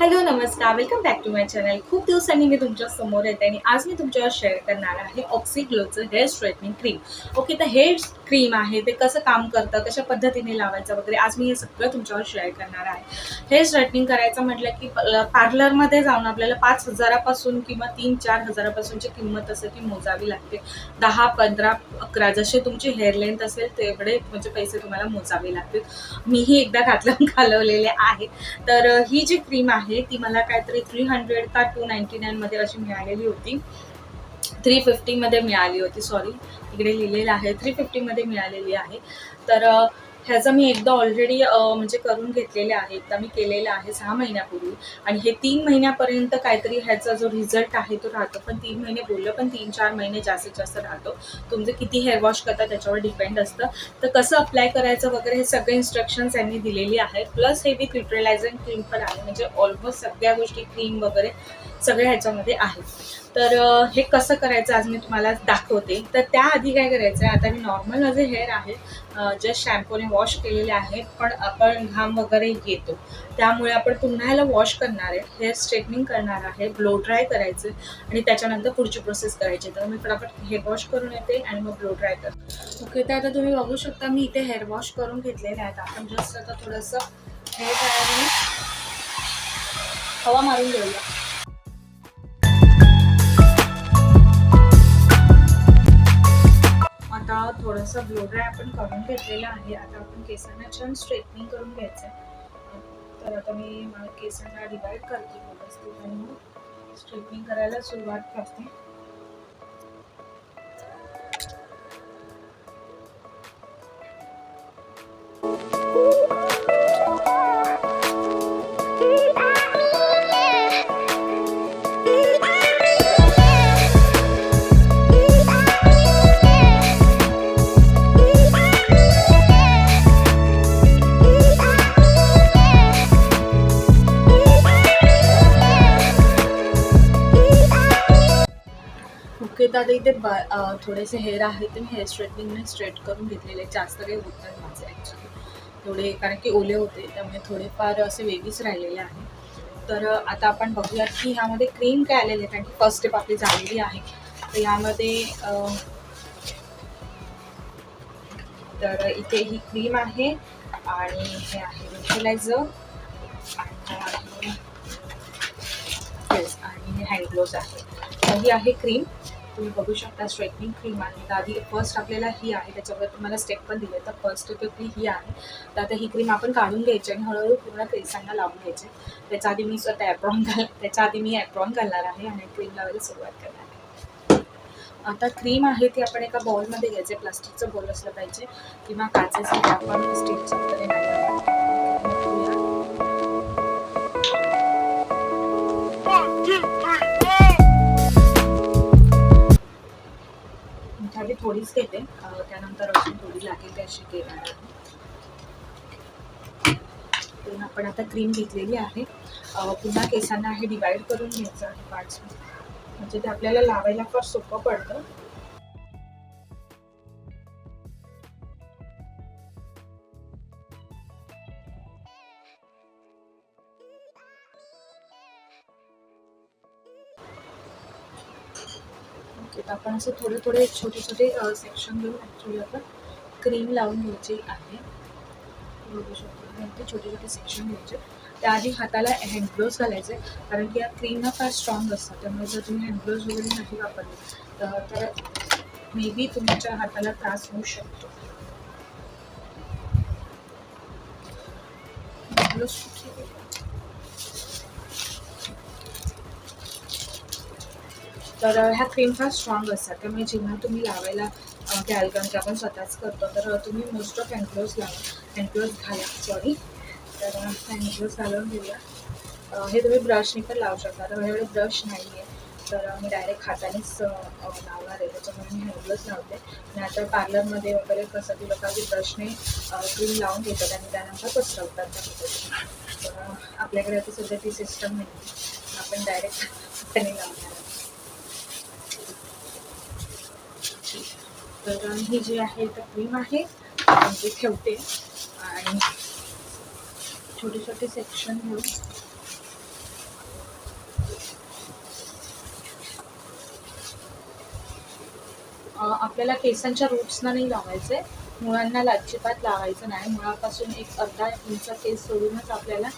Hello नमस्कार. Welcome back to my channel खूप दिवसांनी मी तुमच्यासमोर येते आणि आज मी तुमच्यावर शेअर करणार आहे ऑक्सिग्लोचं हेअर स्ट्रेटनिंग क्रीम ओके तर हेअर क्रीम आहे ते कसं काम करतं कशा पद्धतीने लावायचं वगैरे आज मी हे सगळं तुमच्यावर शेअर करणार आहे. हेअर स्ट्रेटनिंग करायचं म्हटलं की पार्लरमध्ये जाऊन आपल्याला पाच हजारापासून किंवा तीन चार हजारापासूनची किंमत असेल ती मोजावी लागते. दहा पंधरा अकरा जसे तुमची हेअर लेंथ असेल तेवढे म्हणजे पैसे तुम्हाला मोजावे लागतील. मीही एकदा घातलं घालवलेले आहे. तर ही जी क्रीम आहे ती मला काहीतरी थ्री हंड्रेड का टू नाईन्टी नाईनमध्ये अशी मिळालेली होती. थ्री फिफ्टीमध्ये मिळाली होती सॉरी इकडे लिहिलेलं आहे थ्री फिफ्टीमध्ये मिळालेली आहे. तर ह्याचं मी एकदा ऑलरेडी म्हणजे करून घेतलेले आहे. एकदा मी केलेलं आहे सहा महिन्यापूर्वी. आणि हे तीन महिन्यापर्यंत काहीतरी ह्याचा जो रिझल्ट आहे तो राहतो. पण तीन महिने बोललं पण तीन चार महिने जास्तीत जास्त राहतो. तुमचं किती हेअर वॉश करता त्याच्यावर डिपेंड असतं. तर कसं अप्लाय करायचं वगैरे हे सगळे इन्स्ट्रक्शन्स यांनी दिलेली आहे. प्लस हे विथ न्यूट्रलायझिंग क्रीम पण आहे. म्हणजे ऑलमोस्ट सगळ्या गोष्टी क्रीम वगैरे सगळे ह्याच्यामध्ये आहेत. तर हे कसं करायचं आज मी तुम्हाला दाखवते. तर त्याआधी काय करायचं आहे आता मी नॉर्मल माझे हेअर आहे जस्ट शॅम्पूने वॉश केलेले आहेत पण आपण घाम वगैरे येतो त्यामुळे आपण पुन्हा ह्याला वॉश करणार आहे. हेअर स्ट्रेटनिंग करणार आहे ब्लो ड्राय करायचं आणि त्याच्यानंतर पुढची प्रोसेस करायची. तर मी फटाफट हेअर वॉश करून येते आणि मग ब्लो ड्राय करते. ओके तर आता तुम्ही बघू शकता मी इथे हेअर वॉश करून घेतलेले आहेत आपण जस्ट आता थोडंसं हेअर ड्रायरने हवा मारून घेऊया. थोडंसं ब्लो ड्राय आपण करून घेतलेलं आहे. आता आपण केसांना छान स्ट्रेटनिंग करून घ्यायचं आहे तर आता मी माझ्या केसांना डिवाईड करते. व्यवस्थित आणि मग स्ट्रेटनिंग करायला सुरुवात करते. आता इथे ब थोडेसे हेअर आहेत ते मी हेअर स्ट्रेटनिंगने स्ट्रेट करून घेतलेले जास्त काही होत नाही माझे ॲक्च्युली थोडे कारण की ओले होते त्यामुळे थोडेफार असे वेगळीच राहिलेले आहे. तर आता आपण बघूयात की ह्यामध्ये क्रीम काय आलेले आहे कारण की फर्स्ट स्टेप आपली झालेली आहे. तर यामध्ये तर इथे ही क्रीम आहे आणि हे आहे युटिलायझर आणि हे हँड आहे. तर ही आहे क्रीम तुम्ही बघू शकता स्ट्रेटनिंग क्रीम आहे तर आधी फर्स्ट आपल्याला ही आहे त्याच्यावर तुम्हाला स्टेप पण दिले. तर फर्स्ट स्टेप आपली ही आहे. तर आता ही क्रीम आपण काढून घ्यायची आणि हळूहळू पूर्ण केसांना लावून घ्यायचे. त्याच्या आधी मी स्वतः ॲप्रॉन घाल त्याच्या आधी मी ॲप्रॉन घालणार आहे आणि क्रीम लावायला सुरुवात करणार आहे. आता क्रीम आहे ती आपण एका बॉलमध्ये घ्यायचे. प्लास्टिकचं बॉल असलं पाहिजे. किंवा काचेचं आपण स्टीलच्या वगैरे थोडीच घेते त्यानंतर अजून थोडी लागेल ते अशी घेणार आहे. आपण आता क्रीम घेतलेली आहे. पुन्हा केसांना हे डिवाइड करून घ्यायचं आहे पार्ट्स म्हणजे ते आपल्याला लावायला फार सोपं पडतं. तर आपण असं थोडे थोडे छोटे छोटे सेक्शन घेऊन ॲक्च्युली आपण क्रीम लावून घ्यायची आहे. बघू शकतो ते छोटे छोटे सेक्शन घ्यायचे. त्याआधी हाताला हँडग्लोव्स घालायचे कारण की या क्रीम ना फार स्ट्रॉंग असतात. त्यामुळे जर तुम्ही हँडग्लोव्स वगैरे नाही वापरले तर तर मे बी तुमच्या हाताला त्रास होऊ शकतो. Gloves तर ह्या क्रीम फार स्ट्रॉंग असतात. त्यामुळे जेव्हा तुम्ही लावायला अ, घ्याल कारण की आपण स्वतःच करतो तर तुम्ही मोस्ट ऑफ हँडग्लोव्स लावा. हँडग्लोव्स घाला सॉरी तर हँडग्लोव्स घालून घेऊया. हे तुम्ही ब्रशने पण लावू शकता. तर माझ्याकडे ब्रश नाही आहे तर मी डायरेक्ट हातानेच लावणार आहे. त्याच्यामुळे मी हँडग्लोव्स लावते. आणि आता पार्लरमध्ये वगैरे कसं की लोक आधी ब्रशने क्रीम लावून घेतात आणि त्यानंतर पसरवतात तर आपल्याकडे आता सध्या ती सिस्टम नाही आपण डायरेक्ट हाताने लावणार तर हे जे आहे तर क्रीम आहे. ते ठेवते. आणि छोटे छोटे सेक्शन घेऊ आपल्याला केसांच्या रूट्सना नाही लावायचं. आहे मुळांना अजिबात लावायचं नाही. मुळापासून एक अर्धा इंच केस सोडूनच आपल्याला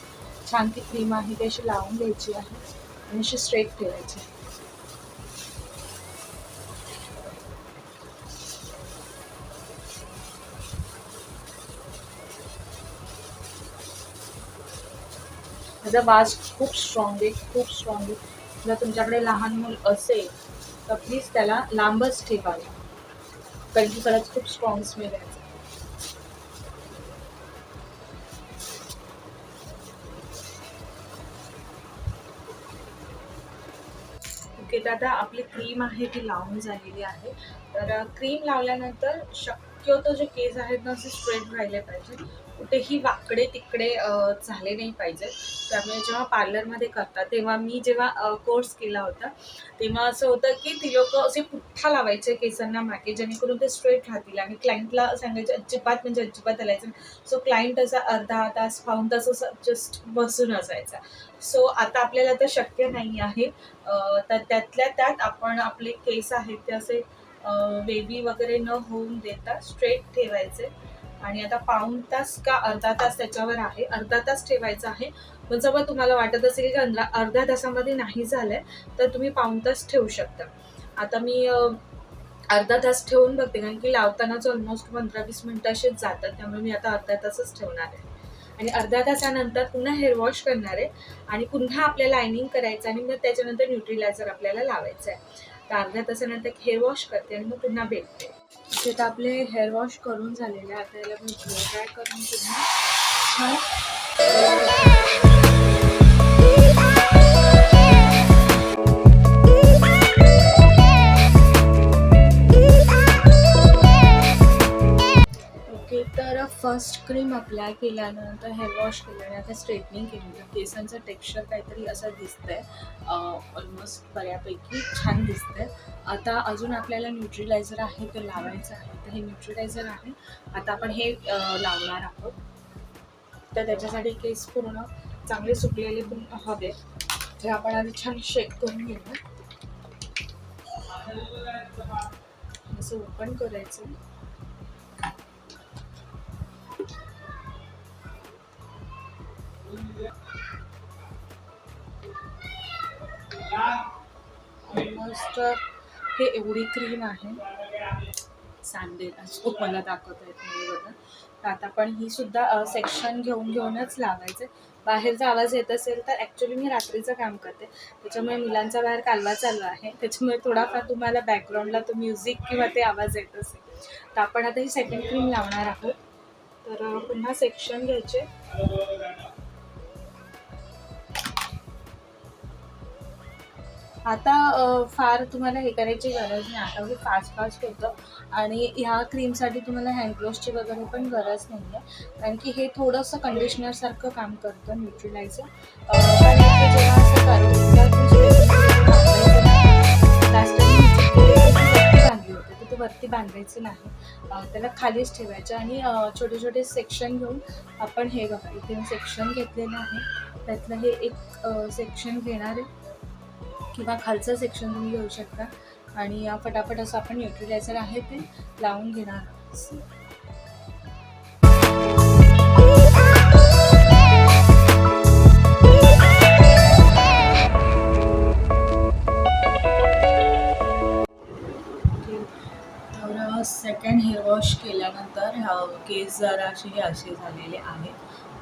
छान ती क्रीम आहे ती अशी लावून घ्यायची आहे. आणि अशी स्ट्रेट ठेवायची आहे. त्याचा वास खूप स्ट्रॉंग आहे खूप स्ट्रॉंग आहे. जर तुमच्याकडे लहान मूल असेल तर प्लीज त्याला लांबच ठेवावे कारण की खरंच खूप स्ट्रॉंग स्मेल आहे. ओके तर आता आपली क्रीम आहे ती लावून झालेली आहे. तर क्रीम लावल्यानंतर शक्यतो जे केस आहेत ना असे स्ट्रेट राहिले पाहिजे. कुठेही वाकडे तिकडे झाले नाही पाहिजे. त्यामुळे जेव्हा पार्लरमध्ये करतात तेव्हा मी जेव्हा कोर्स केला होता तेव्हा असं होतं की ती लोक असे पुठ्ठा लावायचे केसांना मागे जेणेकरून ते स्ट्रेट राहतील आणि क्लायंटला सांगायचे अजिबात म्हणजे अजिबात हलायचं सो क्लायंट असा अर्धा तास पाऊन तास असं जस्ट बसून असायचा. सो आता आपल्याला तर शक्य नाही आहे. तर त्यातल्या त्यात आपण आपले केस आहेत ते असे वेवी वगैरे न होऊन देता स्ट्रेट ठेवायचे. आणि आता पाऊण तास का अर्धा तास त्याच्यावर आहे अर्धा तास ठेवायचा आहे. पण जर तुम्हाला वाटत असेल की अंधरा अर्ध्या तासामध्ये नाही झालंय तर तुम्ही पाऊण तास ठेवू शकता. आता मी अर्धा तास ठेवून बघते कारण की लावतानाच ऑलमोस्ट पंधरा वीस मिनटं असेच जातात त्यामुळे मी आता अर्धा तासच ठेवणार आहे. आणि अर्ध्या तासानंतर पुन्हा हेअर वॉश करणार आहे आणि पुन्हा आपल्याला लायनिंग करायचं आणि मग त्याच्यानंतर न्यूट्रिलायझर आपल्याला लावायचं आहे. तर अर्ध्या तासानंतर हेअर वॉश करते आणि मग पुन्हा भेटते. तिथे तर आपले हेअर वॉश करून झालेले आहे. आता याला मी ड्राय करून पुन्हा छान. फर्स्ट क्रीम अप्लाय केल्यानंतर हेअर वॉश केल्याने आता स्ट्रेटनिंग केली तर केसांचं टेक्स्चर काहीतरी असं दिसतंय. ऑलमोस्ट बऱ्यापैकी छान दिसतंय. आता अजून आपल्याला न्यूट्रिलायझर आहे ते लावायचं आहे. तर हे न्यूट्रिलायझर आहे. आता आपण हे लावणार आहोत. तर त्याच्यासाठी केस पूर्ण चांगले सुकलेले पण हवे ते आपण आधी छान शेक करून घेऊया. असं ओपन करायचं. ऑलमोस्ट हे एवढी क्रीम आहे. सांडेल खूप मला दाखवत आहेत बघा. तर आता पण ही सुद्धा सेक्शन घेऊन घेऊनच लावायचं बाहेरचा आवाज येत असेल तर ॲक्च्युली मी रात्रीचं काम करते. त्याच्यामुळे मुलांचा बाहेर कालवा चालू आहे. त्याच्यामुळे थोडाफार तुम्हाला बॅकग्राऊंडला तो म्युझिक किंवा ते आवाज येत असेल. तर आपण आता ही सेकंड क्रीम लावणार आहोत. तर पुन्हा सेक्शन घ्यायचे. आता फार तुम्हाला हे करायची गरज नाही. आता हे फास्ट फास्ट होतं आणि ह्या क्रीमसाठी तुम्हाला हँडवॉशची वगैरे पण गरज नाही आहे कारण की हे थोडंसं कंडिशनरसारखं काम करतं न्यूट्रिलायझर कारण बांधायचं नाही. ते वरती बांधायचं नाही. त्याला खालीच ठेवायचे आणि छोटे छोटे सेक्शन घेऊन आपण हे बघा इथे सेक्शन घेतलेलं आहे. त्यातलं हे एक सेक्शन घेणार आहे. किंवा खालचं सेक्शन तुम्ही घेऊ शकता. आणि फटाफट असं आपण युटिलायझर आहे ते लावून घेणार तर सेकंड हेअर वॉश केल्यानंतर अ, केस जरासे हे असे झालेले आहेत.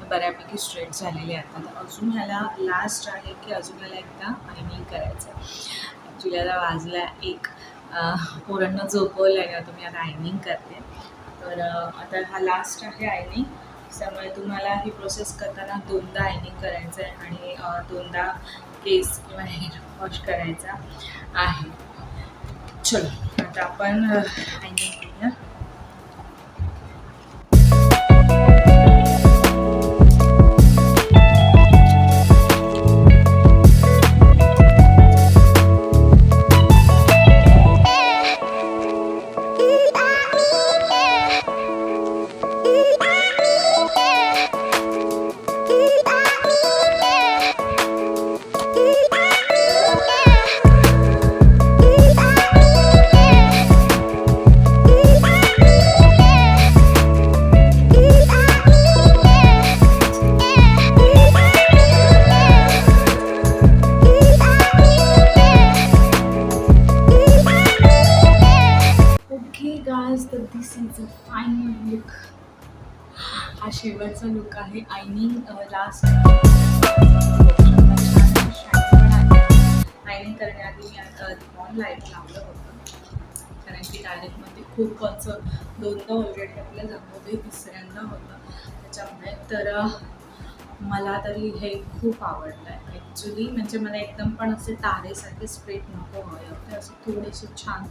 बऱ्यापैकी स्ट्रेट झालेले आहेत. आता अजून ह्याला लास्ट आहे की अजून ह्याला एकदा आयनिंग करायचं ॲक्च्युली आता वाजला एक. पोरांना झोपवलं आहे आता मी आता आयनिंग करते. तर आता हा लास्ट आहे आयनिंग त्यामुळे तुम्हाला ही प्रोसेस करताना दोनदा आयनिंग करायचं आहे आणि दोनदा केस किंवा हेअर वॉश करायचा आहे. चलो आता आपण आयनिंग करूया. आहे. आयनिंग लास्ट आयनिंग करण्याआधी मी आता रिमॉन लाइट लावलं होतं. कारण की डायरेक्टमध्ये खूप असं दोनदा ऑलरेडी आपल्या जाणवते तिसऱ्यांदा होतं. त्याच्यामुळे तर uh, मला तरी हे खूप आवडलं आहे ॲक्च्युली म्हणजे मला एकदम पण असे तारेसारखे स्ट्रेट नको हवे होते असं थोडेसे छान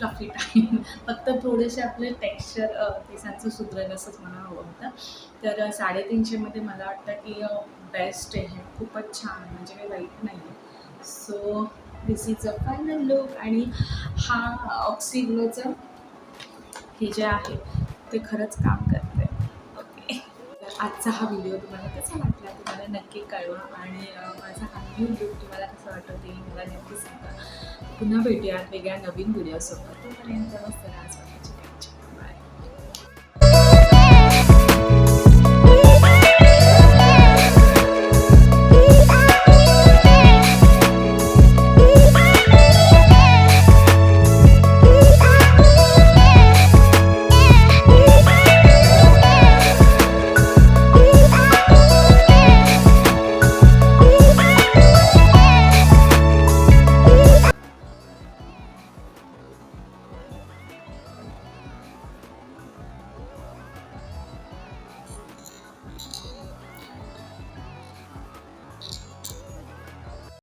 फ्लफी टाईप फक्त थोडेसे आपले टेक्स्चर केसांचं सुधरेल असंच मला हवं होतं. तर साडेतीनशेमध्ये मला वाटतं की बेस्ट आहे. खूपच छान आहे. म्हणजे काही वाईट नाही आहे so this is a final look आणि हा ऑक्सिग्लोचं हे जे आहे ते खरंच काम करते. आजचा हा व्हिडिओ तुम्हाला कसा वाटला तुम्हाला नक्की कळवा. आणि माझा हा न्यू ग्रुप तुम्हाला कसं वाटतं ते मला नक्की सांगा. पुन्हा भेटूयात वेगळ्या नवीन व्हिडिओसोबत तोपर्यंत मस्त राहा